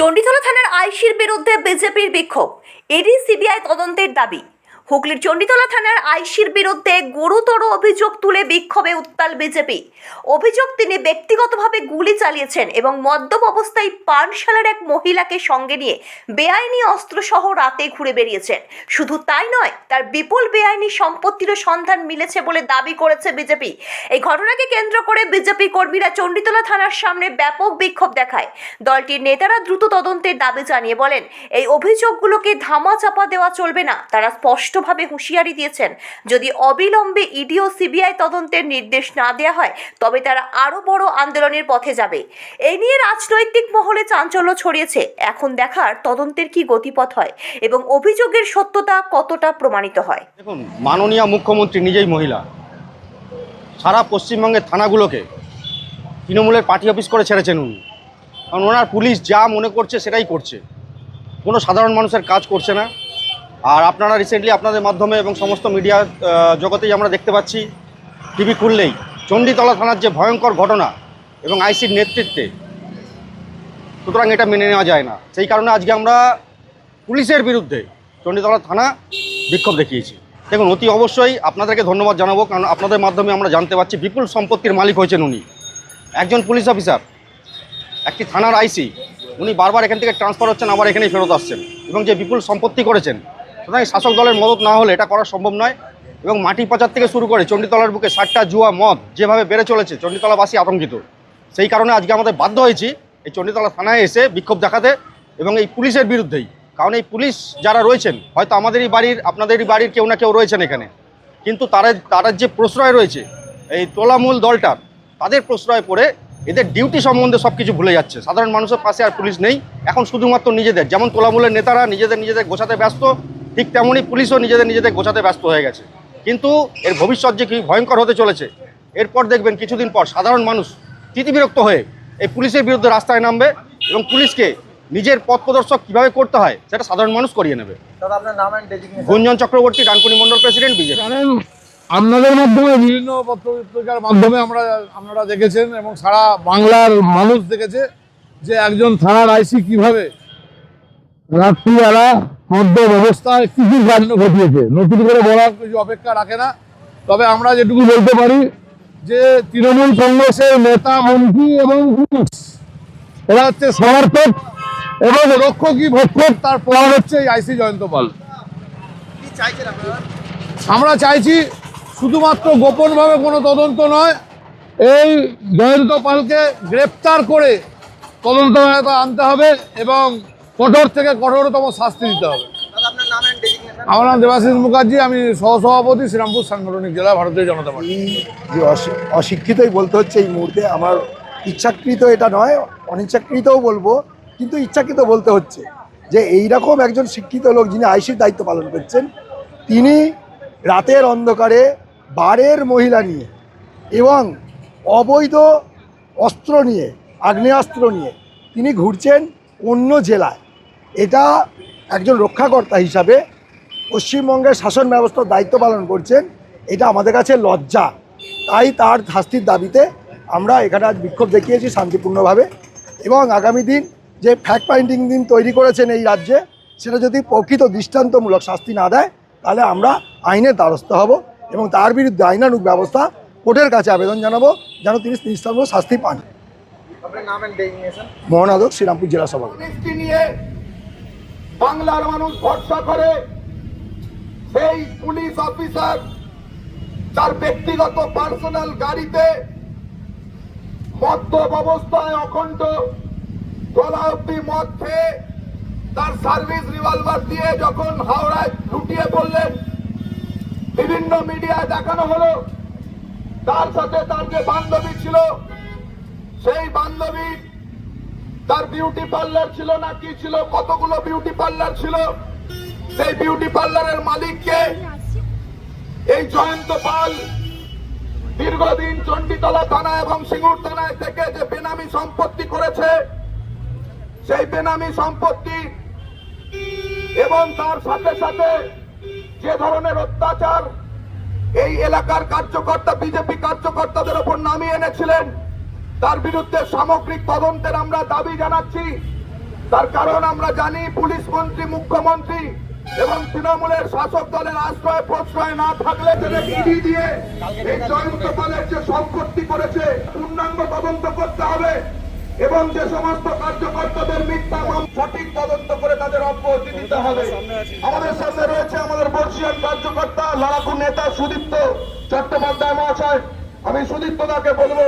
চণ্ডীতলা থানার আইসির বিরুদ্ধে বিজেপির বিক্ষোভ। এডি সিবিআই তদন্তের দাবি। হুগলির চণ্ডীতলা থানার আইসির বিরুদ্ধে গুরুতর অভিযোগ তুলে বিক্ষোভে উত্তাল বিজেপি। অভিযোগ তিনি ব্যক্তিগতভাবে গুলি চালিয়েছেন এবং মদ্যপ অবস্থায় পানশালার এক মহিলাকে সঙ্গে নিয়ে বেআইনি অস্ত্রসহ রাতে ঘুরে বেরিয়েছেন শুধু তাই নয়, তার বিপুল বেআইনি সম্পত্তিরও সন্ধান মিলেছে বলে দাবি করেছে বিজেপি। এই ঘটনাকে কেন্দ্র করে বিজেপি কর্মীরা চণ্ডীতলা থানার সামনে ব্যাপক বিক্ষোভ দেখায়। দলটির নেতারা দ্রুত তদন্তের দাবি জানিয়ে বলেন, এই অভিযোগগুলোকে ধামাচাপা দেওয়া চলবে না। তারা স্পষ্টভাবে হুঁশিয়ারি দিয়েছেন। যদি অবিলম্বে ইডি ও সিবিআই তদন্তের নির্দেশ না দেওয়া হয়, তবে তারা আরও বড় আন্দোলনের পথে যাবে। এই নিয়ে রাজনৈতিক মহলে চাঞ্চল্য ছড়িয়েছে। এখন দেখার তদন্তের কি গতিপথ হয় এবং অভিযোগের সত্যতা কতটা প্রমাণিত হয়? দেখুন, মাননীয় মুখ্যমন্ত্রী নিজেই মহিলা। সারা পশ্চিমবঙ্গের থানাগুলোকে তৃণমূলের পার্টি অফিস করে ছেড়েছেন উনি। কারণ ওনার পুলিশ যা মনে করছে সেটাই করছে। কোনো সাধারণ মানুষের কাজ করছে না। আর আপনারা রিসেন্টলি আপনাদের মাধ্যমে এবং সমস্ত মিডিয়া জগতেই আমরা দেখতে পাচ্ছি টিভি খুললেই চণ্ডীতলা থানার যে ভয়ঙ্কর ঘটনা এবং আইসির নেতৃত্বে, সুতরাং এটা মেনে নেওয়া যায় না। সেই কারণে আজকে আমরা পুলিশের বিরুদ্ধে চণ্ডীতলা থানা বিক্ষোভ দেখিয়েছি। দেখুন, অতি অবশ্যই আপনাদেরকে ধন্যবাদ জানাব, কারণ আপনাদের মাধ্যমে আমরা জানতে পারছি বিপুল সম্পত্তির মালিক হয়েছেন উনি। একজন পুলিশ অফিসার, একটি থানার আইসি উনি বারবার এখান থেকে ট্রান্সফার হচ্ছেন, আবার এখানেই ফেরত আসছেন। এবং যে বিপুল সম্পত্তি করেছেন সুতরাং শাসক দলের মদত না হলে এটা করা সম্ভব নয়। এবং মাটি পাচার থেকে শুরু করে চণ্ডীতলার বুকে ষাটটা জুয়া, মদ যেভাবে বেড়ে চলেছে, চণ্ডীতলাবাসী আতঙ্কিত। সেই কারণে আজকে আমাদের বাধ্য হয়েছি এই চণ্ডীতলা থানায় এসে বিক্ষোভ দেখাতে এবং এই পুলিশের বিরুদ্ধেই। কারণ এই পুলিশ যারা রয়েছেন, হয়তো আমাদেরই বাড়ির, আপনাদেরই বাড়ির কেউ না কেউ রয়েছেন এখানে। কিন্তু তারা তাদের যে প্রশ্রয় রয়েছে, এই তোলামূল দলটার, তাদের প্রশ্রয় পড়ে এদের ডিউটি সম্বন্ধে সব কিছু ভুলে যাচ্ছে। সাধারণ মানুষের পাশে আর পুলিশ নেই। এখন শুধুমাত্র নিজেদের, যেমন তোলামূলের নেতারা নিজেদের নিজেদের গোছাতে ব্যস্ত ঠিক তেমনই পুলিশও নিজেদের নিজেদের গোছাতে ব্যস্ত হয়ে গেছে। কিন্তু এর ভবিষ্যৎ যে কি ভয়ঙ্কর হতে চলেছে এরপর দেখবেন কিছুদিন পর সাধারণ মানুষ তিতিবিরক্ত হয়ে এই পুলিশের বিরুদ্ধে রাস্তায় নামবে এবং পুলিশকে নিজের পথ প্রদর্শক কীভাবে করতে হয় সেটা সাধারণ মানুষ করিয়ে নেবে। Gunjan Chakraborty Dankuni Mondal president BJP. জানেন আপনাদের মাধ্যমে বিভিন্ন পত্রপত্রিকার মাধ্যমে আমরা আপনারা দেখেছেন এবং সারা বাংলার মানুষ দেখেছে যে একজন থানার আইসি কীভাবে রাত্রিবেলা মধ্য ব্যবস্থায় কি কি কাণ্ড ঘটিয়েছে। নতুন করে বলার কিছু অপেক্ষা রাখে না। তবে আমরা যেটুকু বলতে পারি যে তৃণমূল কংগ্রেসের নেতা, মন্ত্রী এবং পুলিশ, এরা হচ্ছে সমর্থক এবং রক্ষকই ভক্ষক। তার প্রমাণ হচ্ছে এই আইসি জয়ন্ত পাল। আমরা চাইছি শুধুমাত্র গোপনভাবে কোনো তদন্ত নয়, এই জয়ন্ত পালকে গ্রেপ্তার করে তদন্ত আনতে হবে এবং কঠোর থেকে কঠোরতম শাস্তি দিতে হবে। আমার নাম দেবাশিস মুখার্জি আমি সহসভাপতি শ্রীরামপুর সাংগঠনিক জেলা ভারতীয় জনতা পার্টি। এই যে অশি- অশিক্ষিতই বলতে হচ্ছে এই মুহূর্তে। আমার ইচ্ছাকৃত এটা নয় অনিচ্ছাকৃতও বলব কিন্তু ইচ্ছাকৃত বলতে হচ্ছে যে এই রকম একজন শিক্ষিত লোক যিনি আইসির দায়িত্ব পালন করছেন তিনি রাতের অন্ধকারে বারের মহিলা নিয়ে এবং অবৈধ অস্ত্র নিয়ে আগ্নেয়াস্ত্র নিয়ে তিনি ঘুরছেন অন্য জেলায়। এটা একজন রক্ষাকর্তা হিসাবে পশ্চিমবঙ্গের শাসন ব্যবস্থার দায়িত্ব পালন করছেন। এটা আমাদের কাছে লজ্জা। তাই তার শাস্তির দাবিতে আমরা এখানে আজ বিক্ষোভ দেখিয়েছি শান্তিপূর্ণভাবে এবং আগামী দিন যে ফ্যাক্ট ফাইন্ডিং দিন তৈরি করেছেন এই রাজ্যে সেটা যদি প্রকৃত দৃষ্টান্তমূলক শাস্তি না দেয় তাহলে আমরা আইনের দ্বারস্থ হব এবং তার বিরুদ্ধে আইনানুক ব্যবস্থা কোর্টের কাছে আবেদন জানাব যেন তিনি দৃষ্টান্ত শাস্তি পান। ডেজিগনেশন মহানাদক শ্রীরামপুর জেলা সভাপতি। বাংলার মানুষ ভরসা করে সেই পুলিশ অফিসার তার ব্যক্তিগত পার্সোনাল গাড়িতে মদ্যপ অবস্থায় অখণ্ড গলা অব্দি মদ খেয়ে তার সার্ভিস রিভলভার দিয়ে যখন হাওড়ায় লুটিয়ে পড়লেন, বিভিন্ন মিডিয়ায় দেখানো হলো, তার সাথে তার যে বান্ধবী ছিল, সেই বান্ধবীর তার বিউটি পার্লার ছিল না, কি ছিল? কতগুলো বিউটি পার্লার ছিল? সেই বিউটি পার্লারের মালিককে এই জয়ন্ত পাল। দীর্ঘদিন চণ্ডীতলা থানা এবং সিঙ্গুর থানায় থেকে যে বেনামি সম্পত্তি করেছে, সেই বেনামি সম্পত্তি এবং তার সাথে সাথে যে ধরনের অত্যাচার এই এলাকার কার্যকর্তা, বিজেপি কার্যকর্তাদের ওপর নামিয়ে এনেছিলেন তার বিরুদ্ধে সামগ্রিক তদন্তের আমরা দাবি জানাচ্ছি। তার কারণ আমরা জানি, পুলিশ মন্ত্রী, মুখ্যমন্ত্রী এবং তৃণমূলের শাসক দলের আশ্রয় প্রশ্রয় না থাকলে ইডি দিয়ে এই জয়ন্ত পালের যে সম্পত্তি করেছে, পূর্ণাঙ্গ তদন্ত করতে হবে এবং যে সমস্ত কার্যকর্তাদের মিথ্যা মাম সঠিক তদন্ত করে তাদের অব্যাহতি দিতে হবে। আমাদের সামনে রয়েছে আমাদের বর্ষিয়ান কার্যকর্তা, লড়াকু নেতা সুদীপ্ত চট্টোপাধ্যায় মহাশয়। আমি সুদীপ্ত দাকে বলব